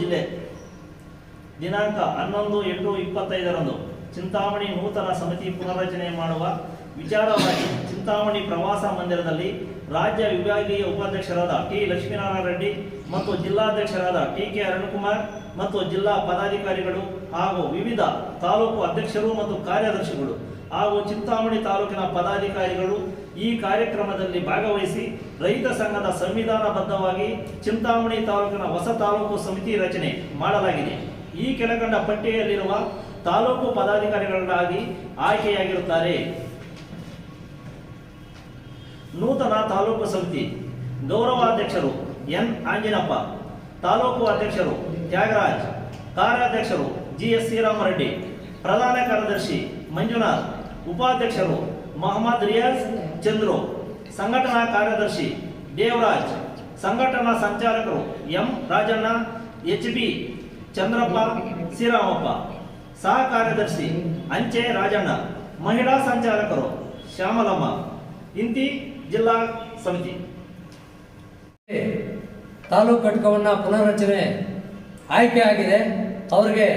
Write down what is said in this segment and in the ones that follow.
ಜಿಲ್ಲೆ. ದಿನಾಂಕ ಹನ್ನೊಂದು ಎಂಟು ಇಪ್ಪತ್ತೈದರಂದು ಚಿಂತಾಮಣಿ ನೂತನ ಸಮಿತಿ ಪುನರ್ರಚನೆ ಮಾಡುವ ವಿಚಾರವಾಗಿ ಚಿಂತಾಮಣಿ ಪ್ರವಾಸ ಮಂದಿರದಲ್ಲಿ ರಾಜ್ಯ ವಿಭಾಗೀಯ ಉಪಾಧ್ಯಕ್ಷರಾದ ಟಿ ಲಕ್ಷ್ಮೀನಾರಾಯಣ ರೆಡ್ಡಿ ಮತ್ತು ಜಿಲ್ಲಾಧ್ಯಕ್ಷರಾದ ಟಿ ಕೆ ಅರುಣ್ಕುಮಾರ್ ಮತ್ತು ಜಿಲ್ಲಾ ಪದಾಧಿಕಾರಿಗಳು ಹಾಗೂ ವಿವಿಧ ತಾಲೂಕು ಅಧ್ಯಕ್ಷರು ಮತ್ತು ಕಾರ್ಯದರ್ಶಿಗಳು ಹಾಗೂ ಚಿಂತಾಮಣಿ ತಾಲೂಕಿನ ಪದಾಧಿಕಾರಿಗಳು ಈ ಕಾರ್ಯಕ್ರಮದಲ್ಲಿ ಭಾಗವಹಿಸಿ ರೈತ ಸಂಘದ ಸಂವಿಧಾನಬದ್ಧವಾಗಿ ಚಿಂತಾಮಣಿ ತಾಲೂಕಿನ ಹೊಸ ತಾಲೂಕು ಸಮಿತಿ ರಚನೆ ಮಾಡಲಾಗಿದೆ. ಈ ಕೆಳಕಂಡ ಪಟ್ಟಿಯಲ್ಲಿರುವ ತಾಲೂಕು ಪದಾಧಿಕಾರಿಗಳಾಗಿ ಆಯ್ಕೆಯಾಗಿರುತ್ತಾರೆ. ನೂತನ ತಾಲೂಕು ಸಮಿತಿ ಗೌರವಾಧ್ಯಕ್ಷರು ಎನ್ ಆಂಜಿನಪ್ಪ, ತಾಲೂಕು ಅಧ್ಯಕ್ಷರು ತ್ಯಾಗರಾಜ್, ಕಾರ್ಯಾಧ್ಯಕ್ಷರು ಜಿ ಎಸ್ ಶ್ರೀರಾಮರೆಡ್ಡಿ, ಪ್ರಧಾನ ಕಾರ್ಯದರ್ಶಿ ಮಂಜುನಾಥ್, ಉಪಾಧ್ಯಕ್ಷರು ಮೊಹಮ್ಮದ್ ರಿಯಾಜ್ ಚಂದ್ರು, ಸಂಘಟನಾ ಕಾರ್ಯದರ್ಶಿ ದೇವರಾಜ್, ಸಂಘಟನಾ ಸಂಚಾಲಕರು M Rajanna, H B Chandrappa Sriramappa ಸಹ ಕಾರ್ಯದರ್ಶಿ ಅಂಚೆ ರಾಜಣ್ಣ, ಮಹಿಳಾ ಸಂಚಾಲಕರು ಶ್ಯಾಮಲಮ್ಮ, ಇಂತಿ ಜಿಲ್ಲಾ ಸಮಿತಿ. ತಾಲೂಕು ಘಟಕವನ್ನು ಪುನರ್ರಚನೆ ಆಯ್ಕೆ ಆಗಿದೆ. ಅವರಿಗೆ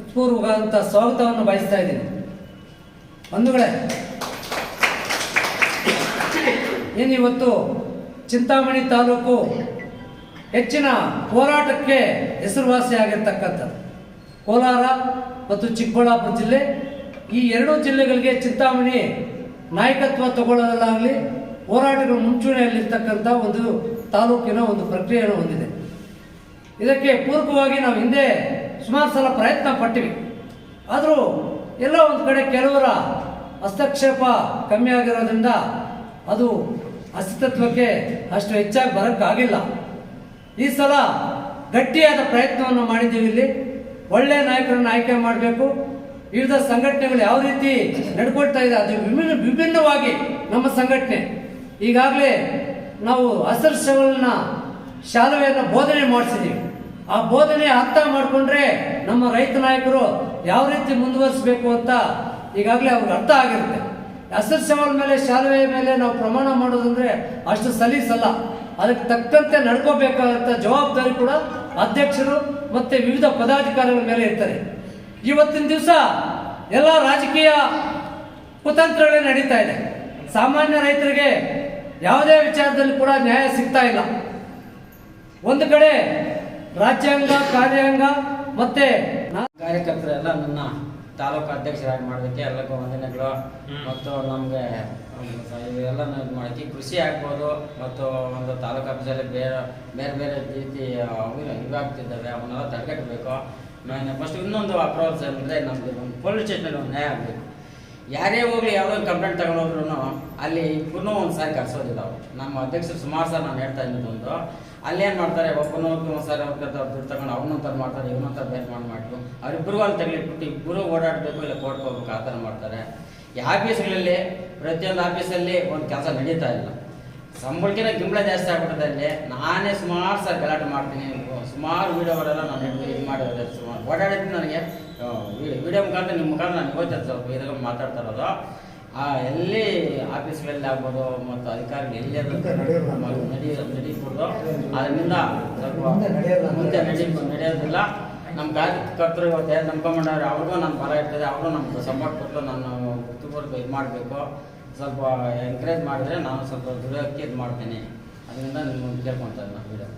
ಉತ್ಪೂರ್ವಕವಾದಂಥ ಸ್ವಾಗತವನ್ನು ಬಯಸ್ತಾ ಇದ್ದೀನಿ. ಬಂಧುಗಳೇ ಏನಿವತ್ತು ಚಿಂತಾಮಣಿ ತಾಲೂಕು ಹೆಚ್ಚಿನ ಹೋರಾಟಕ್ಕೆ ಹೆಸರುವಾಸಿಯಾಗಿರ್ತಕ್ಕಂಥದ್ದು ಕೋಲಾರ ಮತ್ತು ಚಿಕ್ಕಬಳ್ಳಾಪುರ ಜಿಲ್ಲೆ. ಈ ಎರಡೂ ಜಿಲ್ಲೆಗಳಿಗೆ ಚಿಂತಾಮಣಿ ನಾಯಕತ್ವ ತಗೊಳ್ಳೋದಲ್ಲಾಗಲಿ ಹೋರಾಟಗಳ ಮುಂಚೂಣಿಯಲ್ಲಿರ್ತಕ್ಕಂಥ ಒಂದು ತಾಲೂಕಿನ ಒಂದು ಪ್ರಕ್ರಿಯೆಯನ್ನು ಹೊಂದಿದೆ. ಇದಕ್ಕೆ ಪೂರಕವಾಗಿ ನಾವು ಹಿಂದೆ ಸುಮಾರು ಸಲ ಪ್ರಯತ್ನ ಪಟ್ಟಿವಿ. ಆದರೂ ಎಲ್ಲ ಒಂದು ಕಡೆ ಕೆಲವರ ಹಸ್ತಕ್ಷೇಪ ಕಮ್ಮಿ ಆಗಿರೋದ್ರಿಂದ ಅದು ಅಸ್ತಿತ್ವಕ್ಕೆ ಅಷ್ಟು ಹೆಚ್ಚಾಗಿ ಬರೋಕ್ಕಾಗಿಲ್ಲ. ಈ ಸಲ ಗಟ್ಟಿಯಾದ ಪ್ರಯತ್ನವನ್ನು ಮಾಡಿದ್ದೀವಿ ಇಲ್ಲಿ. ಒಳ್ಳೆಯ ನಾಯಕರನ್ನು ಆಯ್ಕೆ ಮಾಡಬೇಕು. ವಿವಿಧ ಸಂಘಟನೆಗಳು ಯಾವ ರೀತಿ ನಡ್ಕೊಳ್ತಾ ಇದೆ, ಅದು ವಿಭಿನ್ನ, ವಿಭಿನ್ನವಾಗಿ ನಮ್ಮ ಸಂಘಟನೆ. ಈಗಾಗಲೇ ನಾವು ಹಸಿರು ಶಾಲೆಯನ್ನು ಬೋಧನೆ ಮಾಡಿಸಿದ್ದೀವಿ. ಆ ಬೋಧನೆ ಅರ್ಥ ಮಾಡಿಕೊಂಡ್ರೆ ನಮ್ಮ ರೈತ ನಾಯಕರು ಯಾವ ರೀತಿ ಮುಂದುವರಿಸಬೇಕು ಅಂತ ಈಗಾಗಲೇ ಅವ್ರಿಗೆ ಅರ್ಥ ಆಗಿರುತ್ತೆ. ಹಸಿರು ಶವಲ್ ಮೇಲೆ ಶಾಲೆ ಮೇಲೆ ನಾವು ಪ್ರಮಾಣ ಮಾಡೋದಂದ್ರೆ ಅಷ್ಟು ಸಲೀಸಲ್ಲ. ಅದಕ್ಕೆ ತಕ್ಕಂತೆ ನಡ್ಕೋಬೇಕಾದಂಥ ಜವಾಬ್ದಾರಿ ಕೂಡ ಅಧ್ಯಕ್ಷರು ಮತ್ತೆ ವಿವಿಧ ಪದಾಧಿಕಾರಿಗಳ ಮೇಲೆ ಇರ್ತಾರೆ ಇವತ್ತಿನ ದಿವಸ ಎಲ್ಲ ರಾಜಕೀಯ ಕುತಂತ್ರಗಳೇ ನಡೀತಾ ಇದೆ. ಸಾಮಾನ್ಯ ರೈತರಿಗೆ ಯಾವುದೇ ವಿಚಾರದಲ್ಲಿ ಕೂಡ ನ್ಯಾಯ ಸಿಗ್ತಾ ಇಲ್ಲ. ಒಂದು ಕಡೆ ರಾಜ್ಯಾಂಗ, ಕಾರ್ಯಾಂಗ ಮತ್ತೆ ಕಾರ್ಯಕರ್ತರೆಲ್ಲ ನನ್ನ ತಾಲೂಕು ಅಧ್ಯಕ್ಷರಾಗಿ ಮಾಡೋದಕ್ಕೆ ಎಲ್ಲಕ್ಕೂ ವಂದನೆಗಳು. ಮತ್ತು ನಮಗೆ ಇವೆಲ್ಲ ಇದು ಮಾಡಿ ಕೃಷಿ ಆಗ್ಬೋದು ಮತ್ತು ಒಂದು ತಾಲೂಕು ಆಫೀಸಲ್ಲಿ ಬೇರೆ ಬೇರೆ ಬೇರೆ ರೀತಿ ಇವಾಗ್ತಿದ್ದಾವೆ ಅವನ್ನೆಲ್ಲ ತಡೆಗಟ್ಟಬೇಕು. ಫಸ್ಟ್ ಇನ್ನೊಂದು ಅಪ್ರೋಚ್ ಅಂದರೆ ನಮಗೆ ಒಂದು ಪೊಲೀಸ್ ಸ್ಟೇಷನಲ್ಲಿ ಒಂದು ನ್ಯಾಯ ಆಗಬೇಕು. ಯಾರೇ ಹೋಗ್ಲಿ, ಯಾವುದೋ ಕಂಪ್ಲೇಂಟ್ ತಗೊಂಡೋದ್ರು ಅಲ್ಲಿ ಇಬ್ಬರೂ ಒಂದು ಸಾರಿ ಕರ್ಸೋದಿಲ್ಲ ಅವ್ರು. ನಮ್ಮ ಅಧ್ಯಕ್ಷರು ಸುಮಾರು ಸರ್ ನಾನು ಹೇಳ್ತಾ ಇದ್ದಿದ್ದು ಅಲ್ಲಿ ಅಲ್ಲೇನು ಮಾಡ್ತಾರೆ ಒಬ್ಬನು ಒಂದು ಸಾರಿ ದುಡ್ಡು ತಗೊಂಡು ಅವನೊಂಥರ ಮಾಡ್ತಾರೆ ಇವನೊಂಥರ ಬೇರೆ ಮಾಡಿ ಮಾಡಿದ್ರು ಅವ್ರಿಬ್ಬರಿಗೂ ಅಲ್ಲಿ ತಗಲಿಟ್ಬಿಟ್ಟು ಇಬ್ಬರು ಓಡಾಡಬೇಕು ಇಲ್ಲ ಕೋರ್ಟ್ಗೆ ಹೋಗ್ಬೇಕು ಆ ಥರ ಮಾಡ್ತಾರೆ. ಈ ಆಫೀಸ್ಗಳಲ್ಲಿ ಪ್ರತಿಯೊಂದು ಆಫೀಸಲ್ಲಿ ಒಂದು ಕೆಲಸ ನಡೀತಾ ಇಲ್ಲ. ಸಂಬಳಕ್ಕಿಂತ ಗಿಂಬಳ ಜಾಸ್ತಿ ಆಗ್ಬಿಟ್ಟಿದೆ ಅಲ್ಲಿ. ನಾನೇ ಸುಮಾರು ಸರ್ ಗಲಾಟೆ ಮಾಡ್ತೀನಿ. ಸುಮಾರು ವೀಡಿಯೋಗಳೆಲ್ಲ ನಾನು ಇದು ಮಾಡಿದ್ರೆ ಸುಮಾರು. ಓಡಾಡಿದ್ದು ನನಗೆ. ವೀಡಿಯೋ ಮುಖಾಂತರ ನಿಮ್ಮ ಮುಖಾಂತರ ನನಗೆ ಇವತ್ತು ಸ್ವಲ್ಪ ಇದ್ರಲ್ಲಿ ಮಾತಾಡ್ತಾ ಇರೋದು. ಆ, ಎಲ್ಲಿ ಆಫೀಸ್ಗಳಲ್ಲಿ ಆಗ್ಬೋದು ಮತ್ತು ಅಧಿಕಾರಿಗಳು ಎಲ್ಲಿ ನಡೆಯ ನಡೀಬೋದು. ಅದರಿಂದ ಸ್ವಲ್ಪ ಮುಂದೆ ನಡೀ ನಡೆಯೋದಿಲ್ಲ. ನಮ್ಮ ಕಾರ್ಯಕರ್ತರು ಇವತ್ತು ಏನು ನಂಬ್ಕೊಂಡ್ರೆ ಅವ್ರಿಗೂ ನನ್ನ ಬಲ ಇರ್ತದೆ. ಅವರು ನಮ್ಗೆ ಸಪೋರ್ಟ್ ಕೊಟ್ಟು ನಾನು ಇದು ಮಾಡಬೇಕು. ಸ್ವಲ್ಪ ಎನ್ಕರೇಜ್ ಮಾಡಿದ್ರೆ ನಾನು ಸ್ವಲ್ಪ ದುಡಿಯೋಕ್ಕೆ ಇದು ಮಾಡ್ತೀನಿ ಅದರಿಂದ ನಿಮ್ಮನ್ನು ಕೇಳ್ಕೊತಾ ಇದ್ದೀನಿ ವಿಡಿಯೋ